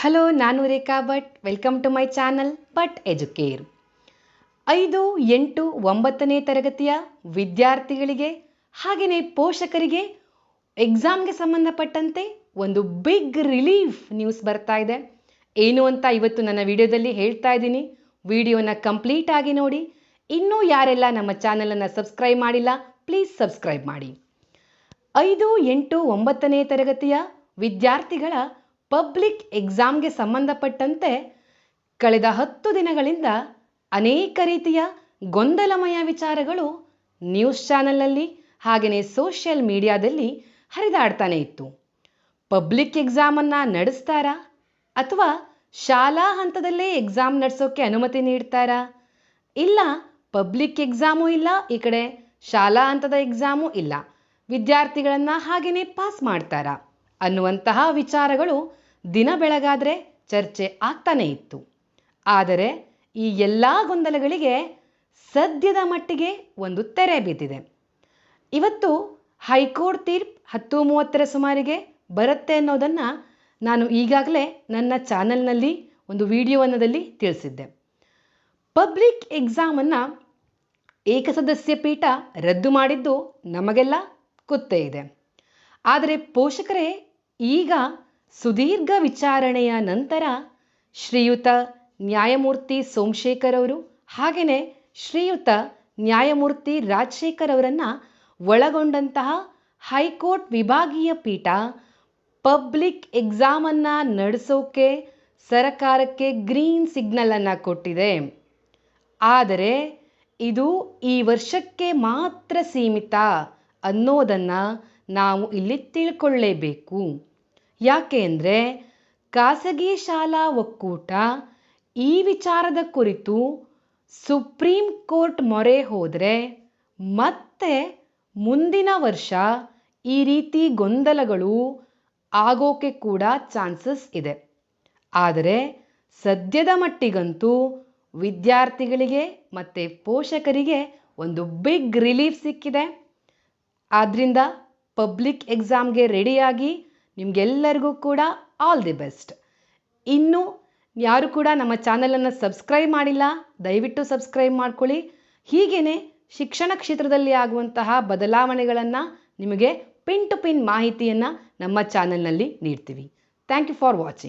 Hello ನಾನು Rekha Bhat. Welcome to my channel Bhat Educare ಐದು, ಎಂಟು, ಒಂಬತ್ತನೇ ತರಗತಿಯ ವಿದ್ಯಾರ್ಥಿಗಳಿಗೆ ಹಾಗೆಯೇ ಪೋಷಕರಿಗೆ ಎಕ್ಸಾಮ್ಗೆ ಸಂಬಂಧಪಟ್ಟಂತೆ ಒಂದು ಬಿಗ್ ರಿಲೀಫ್ ನ್ಯೂಸ್ ಬರ್ತಾ ಇದೆ. ಏನು ಅಂತ ಇವತ್ತು ನನ್ನ ವಿಡಿಯೋದಲ್ಲಿ ಹೇಳ್ತಾ ಇದ್ದೀನಿ. ವಿಡಿಯೋನ ಕಂಪ್ಲೀಟ್ ಆಗಿ ನೋಡಿ. ಇನ್ನೂ ಯಾರೆಲ್ಲ ನಮ್ಮ ಚಾನಲನ್ನು ಸಬ್ಸ್ಕ್ರೈಬ್ ಮಾಡಿಲ್ಲ ಪ್ಲೀಸ್ ಸಬ್ಸ್ಕ್ರೈಬ್ ಮಾಡಿ. ಐದು, ಎಂಟು, ಒಂಬತ್ತನೇ ತರಗತಿಯ ವಿದ್ಯಾರ್ಥಿಗಳ ಪಬ್ಲಿಕ್ ಎಕ್ಸಾಮ್ಗೆ ಸಂಬಂಧಪಟ್ಟಂತೆ ಕಳೆದ ಹತ್ತು ದಿನಗಳಿಂದ ಅನೇಕ ರೀತಿಯ ಗೊಂದಲಮಯ ವಿಚಾರಗಳು ನ್ಯೂಸ್ ಚಾನಲ್ನಲ್ಲಿ ಹಾಗೆಯೇ ಸೋಷಿಯಲ್ ಮೀಡಿಯಾದಲ್ಲಿ ಹರಿದಾಡ್ತಾನೆ ಇತ್ತು. ಪಬ್ಲಿಕ್ ಎಕ್ಸಾಮನ್ನು ನಡೆಸ್ತಾರಾ ಅಥವಾ ಶಾಲಾ ಹಂತದಲ್ಲೇ ಎಕ್ಸಾಮ್ ನಡೆಸೋಕ್ಕೆ ಅನುಮತಿ ನೀಡ್ತಾರಾ? ಇಲ್ಲ, ಪಬ್ಲಿಕ್ ಎಕ್ಸಾಮು ಇಲ್ಲ, ಈ ಕಡೆ ಶಾಲಾ ಹಂತದ ಎಕ್ಸಾಮು ಇಲ್ಲ. ವಿದ್ಯಾರ್ಥಿಗಳನ್ನು ಹಾಗೆಯೇ ಪಾಸ್ ಮಾಡ್ತಾರಾ? ಅನ್ನುವಂತಹ ವಿಚಾರಗಳು ದಿನ ಬೆಳಗಾದರೆ ಚರ್ಚೆ ಆಗ್ತಾನೇ ಇತ್ತು. ಆದರೆ ಈ ಎಲ್ಲ ಗೊಂದಲಗಳಿಗೆ ಸದ್ಯದ ಮಟ್ಟಿಗೆ ಒಂದು ತೆರೆ ಬಿದ್ದಿದೆ. ಇವತ್ತು ಹೈಕೋರ್ಟ್ ತೀರ್ಪು ಹತ್ತು ಮೂವತ್ತರ ಸುಮಾರಿಗೆ ಬರುತ್ತೆ ಅನ್ನೋದನ್ನು ನಾನು ಈಗಾಗಲೇ ನನ್ನ ಚಾನಲ್ನಲ್ಲಿ ಒಂದು ವಿಡಿಯೋವನ್ನದಲ್ಲಿ ತಿಳಿಸಿದ್ದೆ. ಪಬ್ಲಿಕ್ ಎಕ್ಸಾಮನ್ನು ಏಕಸದಸ್ಯ ಪೀಠ ರದ್ದು ಮಾಡಿದ್ದು ನಮಗೆಲ್ಲ ಗೊತ್ತೇ ಇದೆ. ಆದರೆ ಪೋಷಕರೇ ಈಗ ಸುದೀರ್ಘ ವಿಚಾರಣೆಯ ನಂತರ ಶ್ರೀಯುತ ನ್ಯಾಯಮೂರ್ತಿ ಸೋಮಶೇಖರ್ ಅವರು ಹಾಗೆಯೇ ಶ್ರೀಯುತ ನ್ಯಾಯಮೂರ್ತಿ ರಾಜಶೇಖರ್ ಅವರನ್ನು ಒಳಗೊಂಡಂತಹ ಹೈಕೋರ್ಟ್ ವಿಭಾಗೀಯ ಪೀಠ ಪಬ್ಲಿಕ್ ಎಕ್ಸಾಮನ್ನು ನಡೆಸೋಕೆ, ಸರಕಾರಕ್ಕೆ ಗ್ರೀನ್ ಸಿಗ್ನಲನ್ನು ಕೊಟ್ಟಿದೆ. ಆದರೆ ಇದು ಈ ವರ್ಷಕ್ಕೆ ಮಾತ್ರ ಸೀಮಿತ ಅನ್ನೋದನ್ನು ನಾವು ಇಲ್ಲಿ ತಿಳ್ಕೊಳ್ಳೇಬೇಕು. ಯಾಕೆ ಅಂದರೆ ಖಾಸಗಿ ಶಾಲಾ ಒಕ್ಕೂಟ ಈ ವಿಚಾರದ ಕುರಿತು ಸುಪ್ರೀಂ ಕೋರ್ಟ್ ಮೊರೆ ಹೋದರೆ ಮತ್ತೆ ಮುಂದಿನ ವರ್ಷ ಈ ರೀತಿ ಗೊಂದಲಗಳು ಆಗೋಕೆ ಕೂಡ ಚಾನ್ಸಸ್ ಇದೆ. ಆದರೆ ಸದ್ಯದ ಮಟ್ಟಿಗಂತೂ ವಿದ್ಯಾರ್ಥಿಗಳಿಗೆ ಮತ್ತು ಪೋಷಕರಿಗೆ ಒಂದು ಬಿಗ್ ರಿಲೀಫ್ ಸಿಕ್ಕಿದೆ. ಆದ್ದರಿಂದ ಪಬ್ಲಿಕ್ ಎಕ್ಸಾಮ್ಗೆ ರೆಡಿಯಾಗಿ ನಿಮಗೆಲ್ಲರಿಗೂ ಕೂಡ ಆಲ್ ದಿ ಬೆಸ್ಟ್ ಇನ್ನು ಯಾರು ಕೂಡ ನಮ್ಮ ಚಾನಲನ್ನು ಸಬ್ಸ್ಕ್ರೈಬ್ ಮಾಡಿಲ್ಲ, ದಯವಿಟ್ಟು ಸಬ್ಸ್ಕ್ರೈಬ್ ಮಾಡ್ಕೊಳ್ಳಿ. ಹೀಗೇ ಶಿಕ್ಷಣ ಕ್ಷೇತ್ರದಲ್ಲಿ ಆಗುವಂತಹ ಬದಲಾವಣೆಗಳನ್ನು ನಿಮಗೆ ಪಿನ್ ಟು ಪಿನ್ ಮಾಹಿತಿಯನ್ನು ನಮ್ಮ ಚಾನಲ್ನಲ್ಲಿ ನೀಡ್ತೀವಿ. Thank you for watching